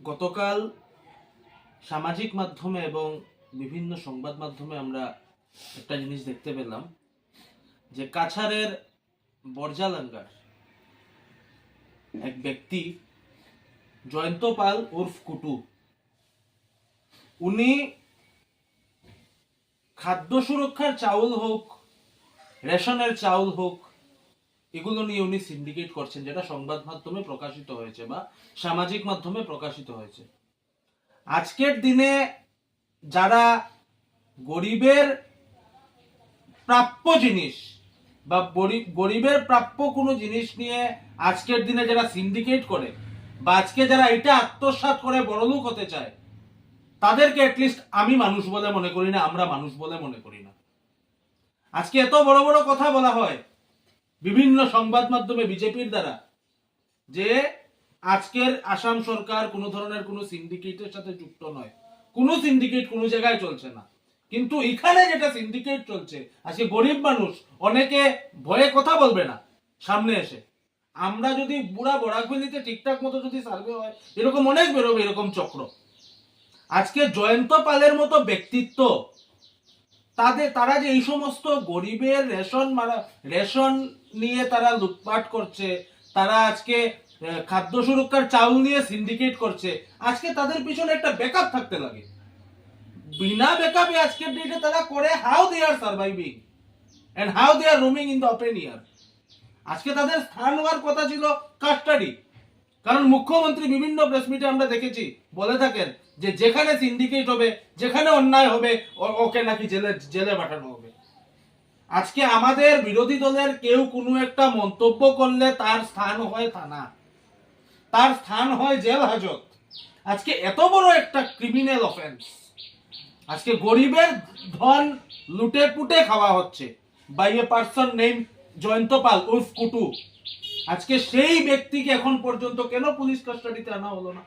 গতকাল সামাজিক মাধ্যমে এবং বিভিন্ন সংবাদ মাধ্যমে আমরা একটা জিনিস দেখতে পেলাম যে কাছারের বরজালাঙ্গার এক ব্যক্তি, জয়ন্ত পাল উর্ফ কুটু, উনি খাদ্য সুরক্ষার চাউল হোক, রেশনের চাউল হোক এগুলো নিয়ে উনি সিন্ডিকেট করছেন, যেটা সংবাদ মাধ্যমে প্রকাশিত হয়েছে বা সামাজিক মাধ্যমে প্রকাশিত হয়েছে। আজকের দিনে যারা গরিবের প্রাপ্য জিনিস বা গরিবের প্রাপ্য কোনো জিনিস নিয়ে আজকের দিনে যারা সিন্ডিকেট করে বা আজকে যারা এটা আত্মসাৎ করে বড়লোক হতে চায়, তাদেরকে অ্যাটলিস্ট আমি মানুষ বলে মনে করি না, আমরা মানুষ বলে মনে করি না। আজকে এত বড় বড় কথা বলা হয় বিভিন্ন সংবাদ মাধ্যমে বিজেপির দ্বারা যে আজকের আসাম সরকার কোনো ধরনের কোনো সিন্ডিকেটের সাথে যুক্ত নয়। কোনো সিন্ডিকেট কোনো জায়গায় চলছে না। কিন্তু এখানে যেটা সিন্ডিকেট চলছে আজকে গরিব মানুষ, অনেকে ভয়ে কথা বলবে না সামনে এসে। আমরা যদি বুড়া বরাকভেলিতে ঠিকঠাক মতো যদি সার্ভে হয়, এরকম অনেক বেরোবে, এরকম চক্র। আজকে জয়ন্ত পালের মতো ব্যক্তিত্ব, তাদের, তারা যে এই সমস্ত গরিবের রেশন মারা, রেশন নিয়ে তারা লুটপাট করছে, তারা আজকে খাদ্য সুরক্ষার চাউল নিয়ে সিন্ডিকেট করছে। আজকে তাদের পিছনে একটা ব্যাকআপ থাকতে লাগে। বিনা ব্যাকআপে আজকের ডেটে তারা করে how they are surviving and how they are roaming in the open air আজকে তাদের স্থান হওয়ার কথা ছিল কাস্টাডি কারণ মুখ্যমন্ত্রী বিভিন্ন প্রেস মিটে আমরা দেখেছি, বলে থাকেন যে যেখানে সিন্ডিকেট হবে, যেখানে অন্যায় হবে ওকে নাকি জেলে জেলে পাঠানো হবে। আজকে আমাদের বিরোধী দলের কেউ কোনো একটা মন্তব্য করলে তার স্থান হয় থানা। তার স্থান হয় জেল হাজত। আজকে এত বড় একটা ক্রিমিনাল অফেন্স আজকে গরিবের ধন লুটে পুটে খাওয়া হচ্ছে। By a person name Joyanta Pal উর্ফ Kutu. আজকে সেই ব্যক্তিকে এখন পর্যন্ত কেন পুলিশ কাস্টাডিতে আনা হলো না?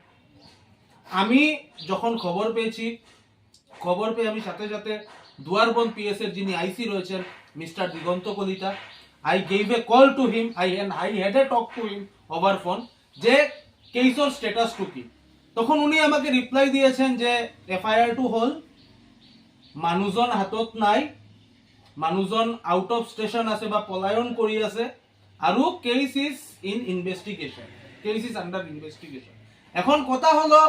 আমি যখন খবর পেয়েছি, খবর পেয়ে আমি সাথে সাথে দুয়ারবন পিএস এর যিনি আইসি রয়েছেন mister Diganta Kalita I gave a call to him I I had a talk to him over phone যে কেসর স্ট্যাটাস টু কি? তখন উনি আমাকে রিপ্লাই দিয়েছেন যে এফআইআর টু হোল মানুহজন হাতত নাই মানুহজন আউট অফ স্টেশন আছে বা পলায়ন কৰি আছে, আৰু case is in investigation case is under investigation এখন কথা হলো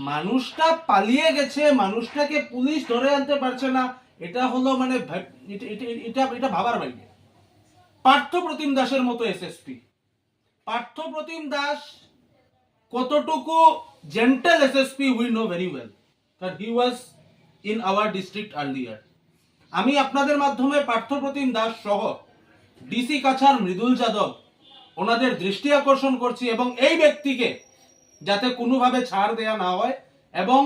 মানুষটা পালিয়ে গেছে, মানুষটাকে পুলিশ ধরে আনতে পারছে না। এটা হলো মানে এটা এটা- ভাবার বাইরে। পার্থ প্রতিম দাসের মতো এসএসপি পার্থ প্রতিম দাস কতটুকু gentle SSP we know very well কারণ he was in our district earlier আমি আপনাদের মাধ্যমে পার্থপ্রতিম দাস সহ ডিসি কাছার মৃদুল যাদব ওনাদের দৃষ্টি আকর্ষণ করছি এবং এই ব্যক্তিকে যাতে কোনোভাবে ছাড় দেয়া না হয়। এবং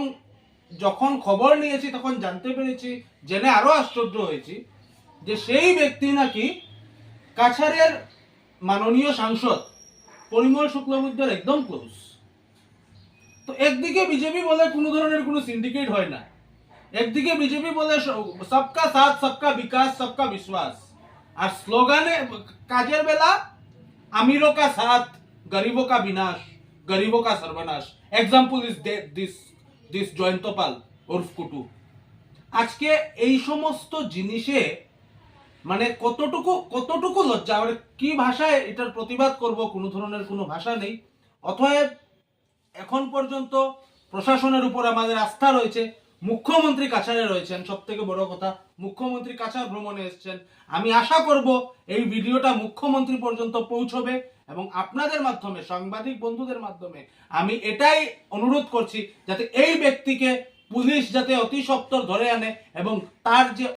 যখন খবর নিয়েছি, তখন জানতে পেরেছি, জেনে আরও আশ্চর্য হয়েছি যে সেই ব্যক্তি নাকি কাছারের মাননীয় সাংসদ পরিমল শুক্লবৈদ্যর একদম ক্লোজ তো একদিকে বিজেপি বলে কোনো ধরনের কোনো সিন্ডিকেট হয় না। একদিকে বিজেপি বলে সবকা সাথ, সবকা বিকাশ, সবকা বিশ্বাস। আর স্লোগানে, কাজের বেলা আমিরো কা সাথ গরিবো কা বিনাশ। গরিবো কা সর্বনাশ example is this this Joyanta Pal ওরফ Kutu আজকে এই সমস্ত জিনিসে মানে কতটুকু কতটুকু লজ্জা? মানে কি ভাষায় এটার প্রতিবাদ করব? কোনো ধরনের কোনো ভাষা নেই। অতএব এখন পর্যন্ত প্রশাসনের উপর আমাদের আস্থা রয়েছে। মুখ্যমন্ত্রী কাছারে রয়েছেন সব থেকে বড় কথা। মুখ্যমন্ত্রী কাছার ভ্রমণে এসেছেন। আমি আশা করব এই ভিডিওটা মুখ্যমন্ত্রী পর্যন্ত পৌঁছবে। এবং আপনাদের মাধ্যমে, সাংবাদিক বন্ধুদের মাধ্যমে আমি এটাই অনুরোধ করছি যাতে এই ব্যক্তিকে পুলিশ যাতে অতি সত্বর ধরে আনে এবং তার যে